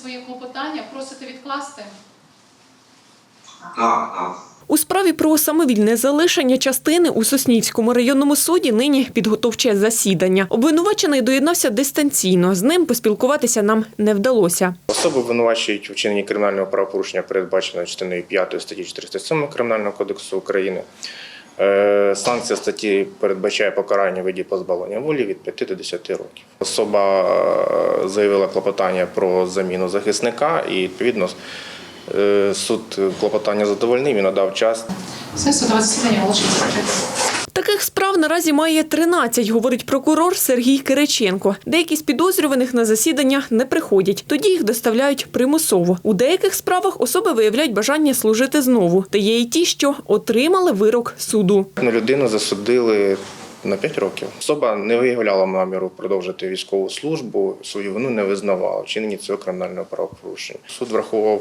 своє клопотання, просите відкласти? Так, так. У справі про самовільне залишення частини у Соснівському районному суді нині підготовче засідання. Обвинувачений доєднався дистанційно. З ним поспілкуватися нам не вдалося. Особи обвинувачують у вчиненні кримінального правопорушення, передбаченого частиною 5 статті 407 Кримінального кодексу України. Е, Санкція статті передбачає покарання виді позбавлення волі від 5 до 10 років. Особа е, заявила клопотання про заміну захисника і відповідно е, суд клопотання задовольнив і надав час Все судове засідання оголошується. Наразі має 13, говорить прокурор Сергій Кириченко. Деякі з підозрюваних на засідання не приходять. Тоді їх доставляють примусово. У деяких справах особи виявляють бажання служити знову. Та є й ті, що отримали вирок суду. Людину засудили на 5 років. Особа не виявляла наміру продовжити військову службу, свою вину не визнавала вчинені цього кримінального правопорушення. Суд врахував е,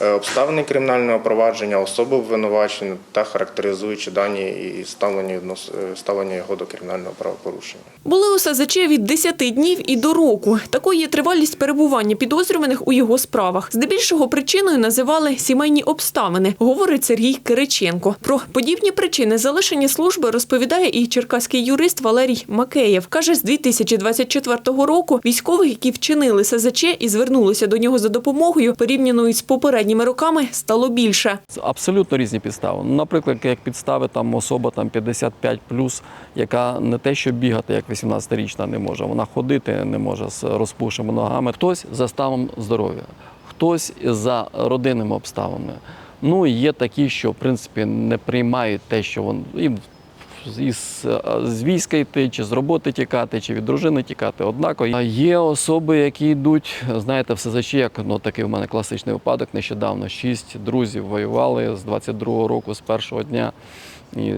обставини кримінального провадження, особи обвинувачення та характеризуючи дані і ставлення, е, ставлення його до кримінального правопорушення. Були у СЗЧ від 10 днів і до року. Такою є тривалість перебування підозрюваних у його справах. Здебільшого причиною називали сімейні обставини, говорить Сергій Кириченко. Про подібні причини залишення служби розповідає і черкаський юрист Валерій Макеєв. Каже, з 2024 року військових, які вчинили СЗЧ і звернулися до нього за допомогою, порівняно із попередніми роками, стало більше. Абсолютно різні підстави. Ну, наприклад, як підстави там особа там 55 яка не те, що бігати, як 18-річна не може, вона ходити не може з розпушеними ногами. Хтось за станом здоров'я, хтось за родинними обставинами. Ну і є такі, що в принципі не приймають те, що вони їм із з війська йти, чи з роботи тікати, чи від дружини тікати. Однаково є особи, які йдуть, знаєте, в СЗЧ, як ну такий в мене класичний випадок. Нещодавно шість друзів воювали з 22-го року, з першого дня. І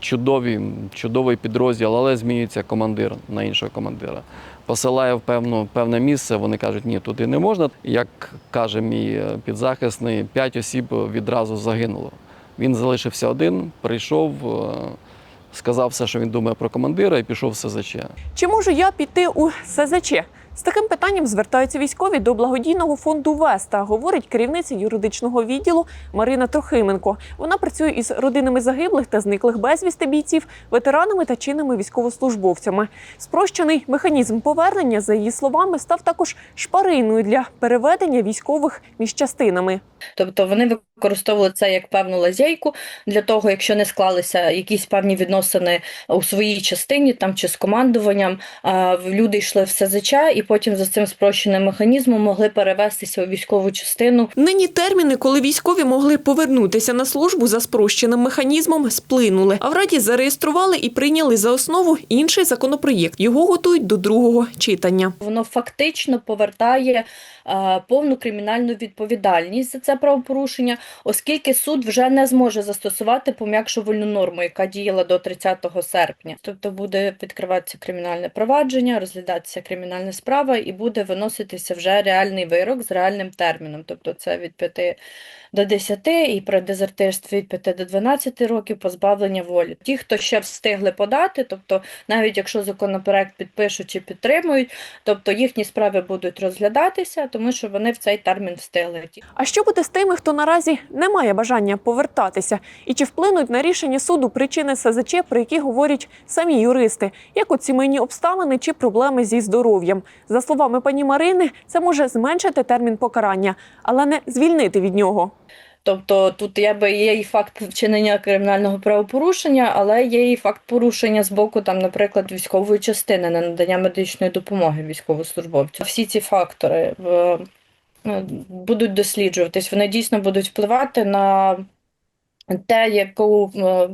чудові, чудовий підрозділ, але змінюється командир на іншого командира. Посилає в певну, певне місце, вони кажуть, ні, туди не можна. Як каже мій е, підзахисний, п'ять осіб відразу загинуло. Він залишився один, прийшов, е, сказав все, що він думає про командира, і пішов в СЗЧ. Чи можу я піти у СЗЧ? З таким питанням звертаються військові до благодійного фонду Веста, говорить керівниця юридичного відділу Марина Трохименко. Вона працює із родинами загиблих та зниклих безвісти бійців, ветеранами та чинними військовослужбовцями. Спрощений механізм повернення, за її словами, став також шпариною для переведення військових між частинами. Тобто вони використовували це як певну лазейку для того, якщо не склалися якісь певні відносини у своїй частині там чи з командуванням, люди йшли в СЗЧ і потім за цим спрощеним механізмом могли перевестися у військову частину. Нині терміни, коли військові могли повернутися на службу за спрощеним механізмом, сплинули. А в раді зареєстрували і прийняли за основу інший законопроєкт. Його готують до другого читання. Воно фактично повертає е, повну кримінальну відповідальність за це правопорушення, оскільки суд вже не зможе застосувати пом'якшувальну норму, яка діяла до 30 серпня. Тобто буде відкриватися кримінальне провадження, розглядатися кримінальна справа і буде виноситися вже реальний вирок з реальним терміном. Тобто це від 5 до 10 і при дезертирстві від 5 до 12 років позбавлення волі. Ті, хто ще встигли подати, тобто навіть якщо законопроект підпишуть чи підтримують, тобто їхні справи будуть розглядатися, тому що вони в цей термін встигли. А що буде з тими, хто наразі не має бажання повертатися? І чи вплинуть на рішення суду причини СЗЧ, про які говорять самі юристи, як от сімейні обставини чи проблеми зі здоров'ям? За словами пані Марини, це може зменшити термін покарання, але не звільнити від нього. Тобто тут якби є і факт вчинення кримінального правопорушення, але є і факт порушення з боку, там, наприклад, військової частини на надання медичної допомоги військовослужбовцю. Всі ці фактори е, будуть досліджуватись, вони дійсно будуть впливати на те, яку е,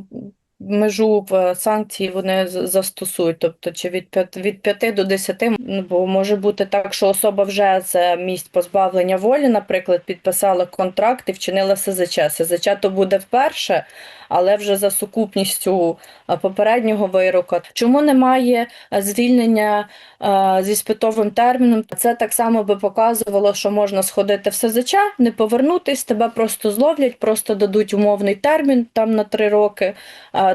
межу в санкції вони застосують, тобто чи від 5, від 5 до 10, ну, бо може бути так, що особа вже з місць позбавлення волі, наприклад, підписала контракт і вчинила СЗЧ. СЗЧ то буде вперше, але вже за сукупністю попереднього вироку. Чому немає звільнення зі спитовим терміном? Це так само би показувало, що можна сходити в СЗЧ, не повернутись, тебе просто зловлять, просто дадуть умовний термін там на три роки.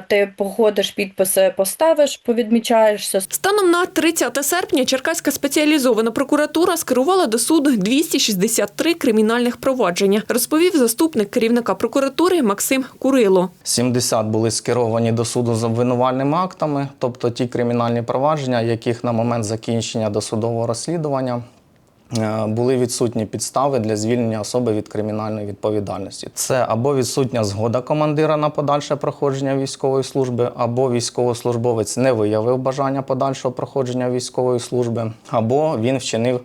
Ти походиш, підписи поставиш, повідмічаєшся. Станом на 30 серпня Черкаська спеціалізована прокуратура скерувала до суду 263 кримінальних провадження, розповів заступник керівника прокуратури Максим Курило. 70 були скеровані до суду з обвинувальними актами, тобто ті кримінальні провадження, яких на момент закінчення досудового розслідування були відсутні підстави для звільнення особи від кримінальної відповідальності. Це або відсутня згода командира на подальше проходження військової служби, або військовослужбовець не виявив бажання подальшого проходження військової служби, або він вчинив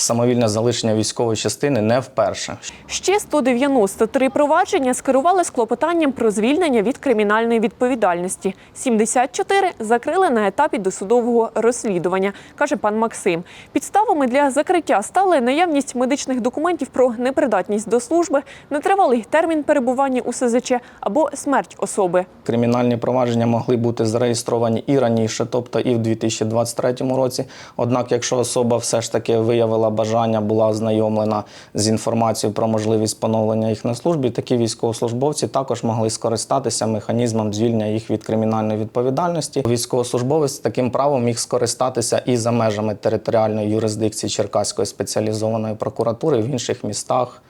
самовільне залишення військової частини не вперше. Ще 193 провадження скерували з клопотанням про звільнення від кримінальної відповідальності. 74 закрили на етапі досудового розслідування, каже пан Максим. Підставами для закриття стали наявність медичних документів про непридатність до служби, нетривалий термін перебування у СЗЧ або смерть особи. Кримінальні провадження могли бути зареєстровані і раніше, тобто і в 2023 році. Однак, якщо особа все ж таки виявила бажання, була ознайомлена з інформацією про можливість поновлення їх на службі, такі військовослужбовці також могли скористатися механізмом звільнення їх від кримінальної відповідальності. Військовослужбовець таким правом міг скористатися і за межами територіальної юрисдикції Черкаської спеціалізованої прокуратури в інших містах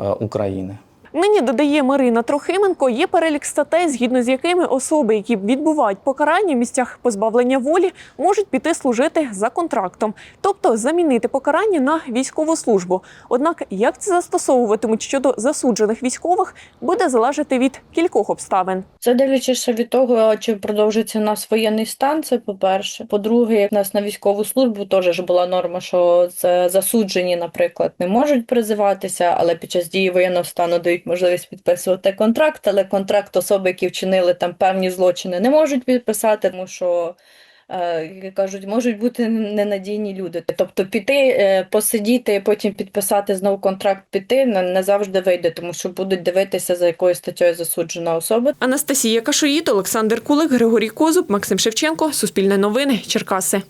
е, України. Нині додає Марина Трохименко, є перелік статей, згідно з якими особи, які відбувають покарання в місцях позбавлення волі, можуть піти служити за контрактом, тобто замінити покарання на військову службу. Однак, як це застосовуватимуть щодо засуджених військових, буде залежати від кількох обставин. Це дивлячись від того, чи продовжиться у нас воєнний стан, це по-перше. По-друге, як нас на військову службу теж ж була норма, що засуджені, наприклад, не можуть призиватися, але під час дії воєнного стану дають можливість підписувати контракт, але контракт особи, які вчинили там певні злочини, не можуть підписати, тому що. е, як кажуть, можуть бути ненадійні люди. Тобто піти, е, посидіти, потім підписати знову контракт, піти не, завжди вийде, тому що будуть дивитися, за якою статтею засуджена особа. Анастасія Кашоїд, Олександр Кулик, Григорій Козуб, Максим Шевченко. Суспільне новини. Черкаси.